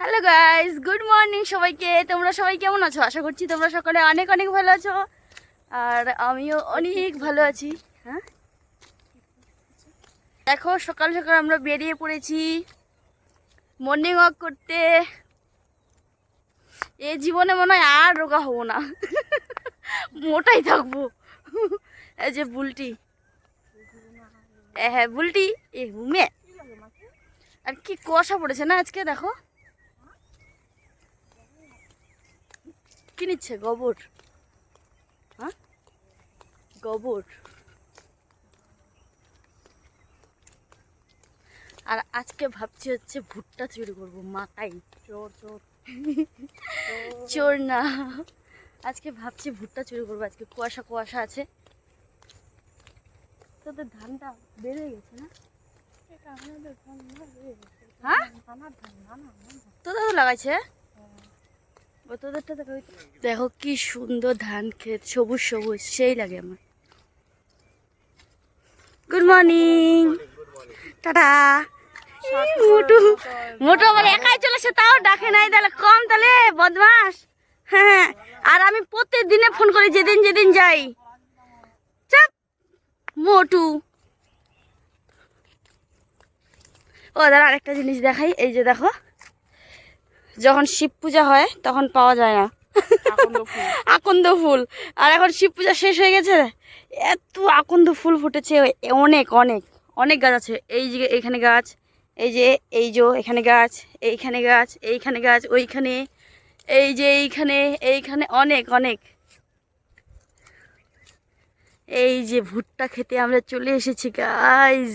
Hello guys good morning সবাইকে। তোমরা সবাই কেমন আছো? আশা করছি তোমরা সকলে অনেক অনেক ভালো আছো। আর আমিও অনেক ভালো আছি। হ্যাঁ? দেখো, সকাল সকাল আমরা বেরিয়ে পড়েছি মর্নিং ওয়াক করতে। এ জীবনে মনে হয় আর রোগা হব না। মোটাই থাকব। এই যে বুলটি। হ্যাঁ বুলটি। এ হুমে আর কি কুয়াশা পড়েছে না আজকে, দেখো? কি নিচ্ছে? গোবর। হ্যাঁ? গোবর। আর আজকে ভাবছি হচ্ছে ভুট্টা চুরি করব। মাথায় চোর চোর। চোর না। আজকে ভাবছি ভুট্টা চুরি করব। আজকে কুয়াশা কুয়াশা আছে। তোদের ধানটা বেড়ে গেছে না। হ্যাঁ। তোদের তো লাগাইছে? দেখো কি সুন্দর ধান ক্ষেত, সবুজ সবুজ, সেই লাগে আমার। Good morning tata. Motu Motu আমার একাই চলেছে, তাও ডাকে নাই, তাহলে কম তাহলে, বদমাস। হ্যাঁ আর আমি প্রত্যেক দিনে ফোন করি, যেদিন যেদিন যাই। চাপ। মোটু। ও, দাঁড়া, আরেকটা জিনিস দেখাই, এই যে দেখো। যখন শিব পূজা হয় তখন পাওয়া যায় না। আকন্দ ফুল। আর এখন শিব পূজা শেষ হয়ে গেছে? এত আকন্দ ফুল ফুটেছে অনেক অনেক অনেক গাছ আছে। এই যে এইখানে গাছ এই যে এই যে এখানে গাছ এইখানে গাছ এইখানে গাছ ওইখানে এই যে এইখানে এইখানে অনেক অনেক। এই যে ভুট্টা খেতে আমরা চলে এসেছি গাইজ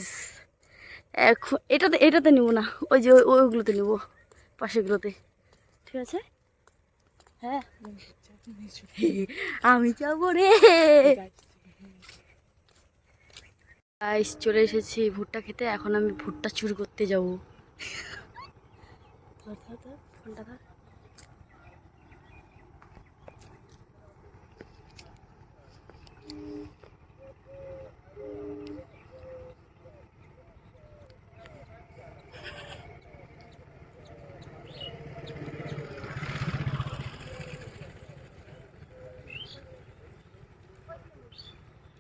এখন এটাতে এটাতে নিব না ওই যে ওই- ওইগুলোতে নিব পাশেগুলোতে ঠিক আছে? হ্যাঁ। আমি যাব রে। গাইস চলে এসেছি ভুট্টা খেতে। এখন আমি ভুট্টা চুর করতে যাব। ফোনটা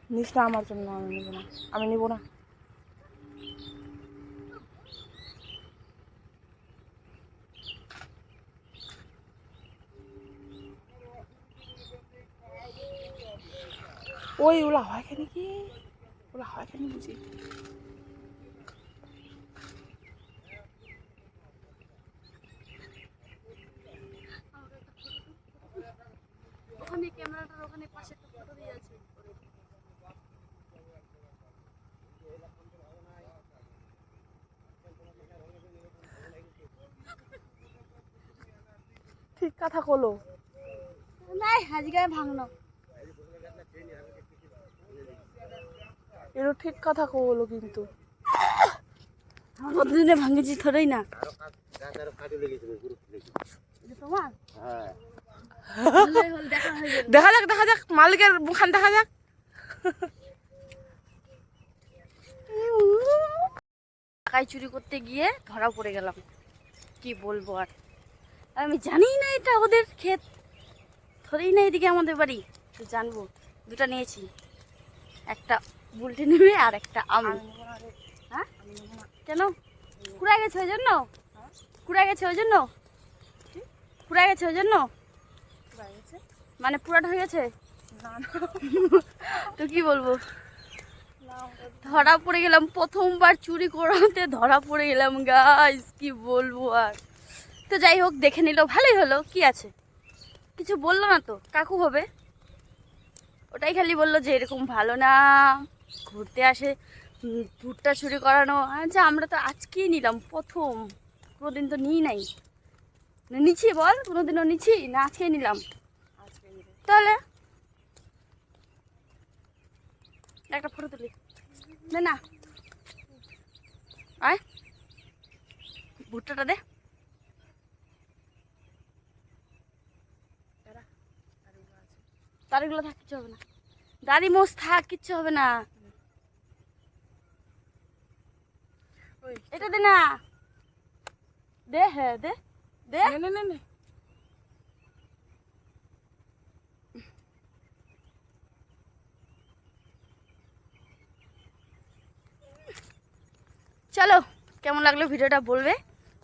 ধর। নিচটা আমার জন্য আমি নেব না। আমি নেব না। ওই, ওলা হয় কেন কি? ওলা হয় কেন বুঝি ওখানে ক্যামেরাটার ওখানে পাশে একটা ফটো দিয়ে আছে ঠিক কথা কলো। নাই আজকে ভাঙনো এরও ঠিক কথা কলো কিন্তু। আমার কতদিনে ভাঙেছি থরেই না। দেখা যাক দেখা যাক মালিকের মুখান দেখা যাক। টাকায় চুরি করতে গিয়ে ধরা পড়ে গেলাম। কি বলব আর? আমি জানি না এটা ওদের ক্ষেত। ধরেই না এদিকে আমাদের বাড়ি। তো জানব। দুটা নিয়েছি। একটা বুলটি নেবে আর একটা আমি হ্যাঁ? কেন? কুড়া গেছে ওই জন্য? কুড়া গেছে ওই জন্য? কুড়া গেছে ওই জন্য? মানে পুরাটা হয়ে গেছে? তো কি বলব? ধরা পড়ে গেলাম। প্রথমবার চুরি করাতে ধরা পড়ে গেলাম। গাইস কি বলব আর? তো যাই হোক, দেখে নিল, ভালোই হলো। কি আছে? কিছু বলল না তো? কাকু হবে? ওটাই খালি বলল যে এরকম ভালো না। ঘুরতে আসে ভুট্টা চুরি করানো। আচ্ছা আমরা তো আজকেই নিলাম, প্রথম। কোনোদিন তো নিই নাই। নিচ্ছি বল, কোনোদিনও নিচ্ছি? না, আজকেই নিলাম। তাহলে? একটা ফটো তুলি। না না। আয়। ভুট্টাটা দে। তারিগুলো থাক কিচ্ছু হবে না। দাড়ি মোষ থাক কিচ্ছু হবে না। এটা দে না। দে হ্যাঁ দে। দে। নে নে নে নে। চলো কেমন লাগল ভিডিওটা বলবে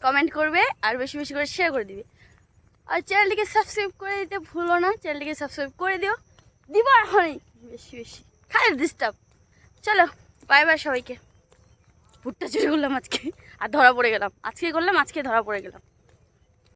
কমেন্ট করবে আর বেশি বেশি করে শেয়ার করে দিবে। আর চ্যানেলটিকে সাবস্ক্রাইব করে দিতে ভুলো না চ্যানেলটিকে সাবস্ক্রাইব করে দিও। দিব এখনই বেশি বেশি। খালি ডিস্টার্ব চলো বাই বাই সবাইকে। ভুট্টা চুরি করলাম আজকে। আর ধরা পড়ে গেলাম। আজকে করলাম, আজকে ধরা পড়ে গেলাম।